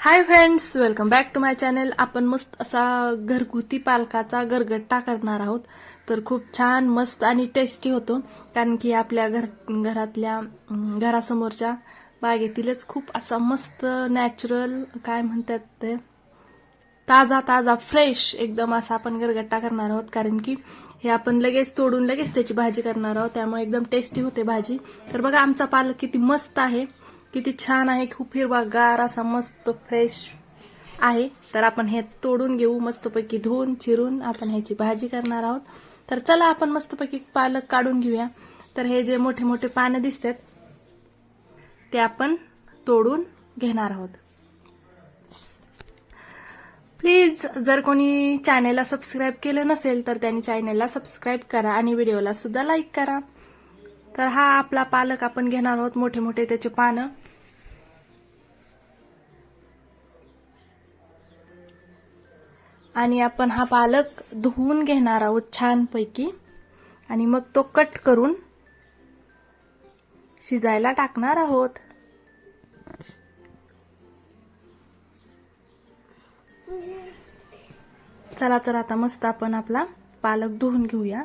Hi friends welcome back to my channel आपण मस्त असा घरगुती पालकाचा गरगट्टा करणार आहोत. तर खूप छान मस्त आणि टेस्टी होतो. कारण की आपल्या घर घरातल्या घरासमोरच्या बागेतीलच खूप असा मस्त नॅचरल काय म्हणतात ते ताजा ताजा फ्रेश एकदम असा आपण गरगट्टा करणार आहोत. कारण की हे आपण लगेच तोडून लगेच त्याची भाजी करणार आहोत. त्यामुळे एकदम टेस्टी होते भाजी. तर बघा आमचा पालक किती मस्त आहे. किती छान आहे खूप हिरवागार असा मस्त फ्रेश आहे. तर आपण हे तोडून घेऊ मस्तपैकी धुवून चिरून आपण ह्याची भाजी करणार आहोत. तर चला आपण मस्तपैकी पालक काढून घेऊया. तर हे जे मोठे मोठे पानं दिसतात ते आपण तोडून घेणार आहोत. प्लीज जर कोणी चॅनेलला सबस्क्राईब केलं नसेल तर त्यांनी चॅनेलला सबस्क्राईब करा आणि व्हिडिओला सुद्धा लाईक करा. तर हा आपला पालक आपण घेणार आहोत मोठे मोठे त्याचे पानं. आणि आपण हा पालक धुवून घेणार आहोत छानपैकी. आणि मग तो कट करून शिजायला टाकणार आहोत. चला तर आता मस्त आपण आपला पालक धुवून घेऊया.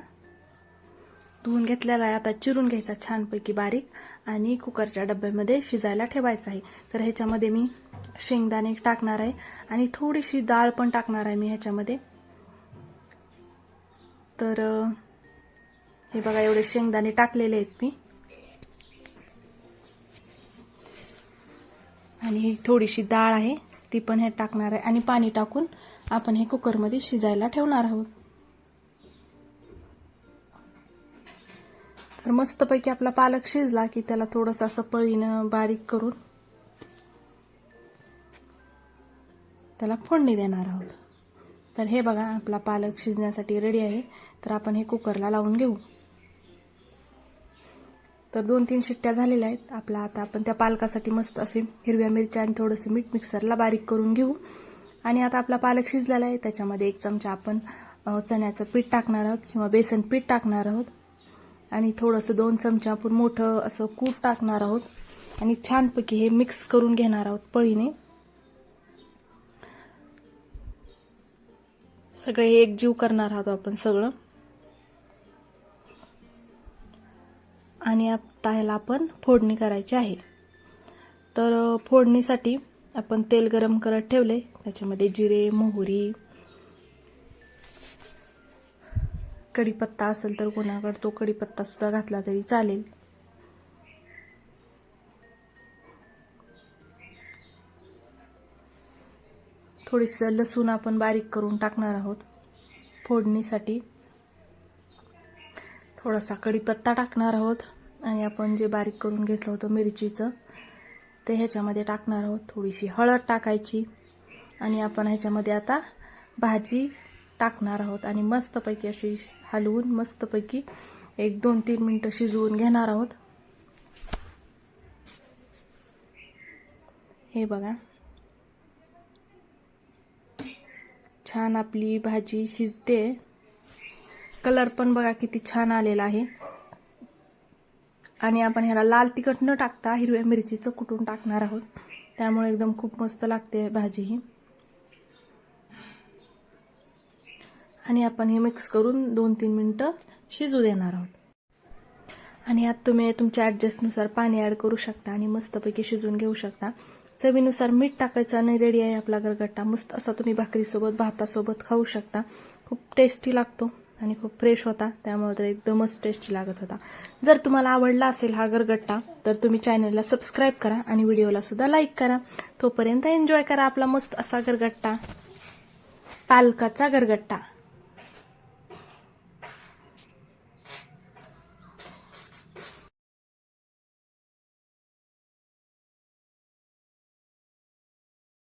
धुवून घेतलेला आहे. आता चिरून घ्यायचा छानपैकी बारीक आणि कुकरच्या डब्यामध्ये शिजायला ठेवायचा आहे. तर ह्याच्यामध्ये मी शेंगदाणे टाकणार आहे आणि थोडीशी डाळ पण टाकणार आहे मी ह्याच्यामध्ये. तर हे बघा एवढे शेंगदाणे टाकलेले आहेत मी. आणि ही थोडीशी डाळ आहे ती पण हे टाकणार आहे. आणि पाणी टाकून आपण हे कुकरमध्ये शिजायला ठेवणार आहोत. तर मस्तपैकी आपला पालक शिजला की त्याला थोडंसं असं पळीनं बारीक करून त्याला फोडणी देणार आहोत. तर हे बघा आपला पालक शिजण्यासाठी रेडी आहे. तर आपण हे कुकरला लावून घेऊ. तर दोन तीन शिट्ट्या झालेल्या आहेत. आपला आता आपण त्या पालकासाठी मस्त अशी हिरव्या मिरच्या आणि थोडंसं मीठ मिक्सरला बारीक करून घेऊ. आणि आता आपला पालक शिजलेला आहे. त्याच्यामध्ये एक चमचा आपण चण्याचं पीठ टाकणार आहोत किंवा बेसन पीठ टाकणार आहोत. आणि थोडंसं दोन चमचा आपण मोठं असं कूट टाकणार आहोत. आणि छानपैकी हे मिक्स करून घेणार आहोत पळीने. सगळे हे एकजीव करणार आहोत आपण सगळं. आणि आता ह्याला आपण फोडणी करायची आहे. तर फोडणीसाठी आपण तेल गरम करत ठेवले. त्याच्यामध्ये जिरे मोहरी कढीपत्ता असेल तर कोणाकडे तो कढीपत्ता सुद्धा घातला तरी चालेल. थोडीसं लसूण आपण बारीक करून टाकणार आहोत फोडणीसाठी. थोडासा कढीपत्ता टाकणार आहोत आणि आपण जे बारीक करून घेतलं होतं मिरचीचं ते ह्याच्यामध्ये टाकणार आहोत. थोडीशी हळद टाकायची आणि आपण ह्याच्यामध्ये आता भाजी टाकणार आहोत आणि मस्तपैकी अशी हलवून मस्तपैकी एक दोन तीन मिनटं शिजवून घेणार आहोत. हे बघा. छान आपली भाजी शिजते. कलर पण बघा किती छान आलेला आहे. आणि आपण ह्याला लाल तिखट न टाकता हिरव्या मिरचीचं कुटून टाकणार आहोत. त्यामुळे एकदम खूप मस्त लागते भाजी ही. आणि आपण हे मिक्स करून दोन तीन मिनटं शिजू देणार आहोत. आणि यात तुम्ही तुमच्या ॲडजस्टनुसार पाणी ॲड करू शकता आणि मस्तपैकी शिजून घेऊ शकता. चवीनुसार मीठ टाकायचं आणि रेडी आहे आपला गरगट्टा. मस्त असा तुम्ही भाकरीसोबत भातासोबत खाऊ शकता. खूप टेस्टी लागतो आणि खूप फ्रेश होता. त्यामुळे तर एकदमच टेस्टी लागत होता. जर तुम्हाला आवडला असेल हा गरगट्टा तर तुम्ही चॅनलला सबस्क्राईब करा आणि व्हिडिओला सुद्धा लाईक करा. तोपर्यंत एन्जॉय करा आपला मस्त असा गरगट्टा. पालकाचा गरगट्टा.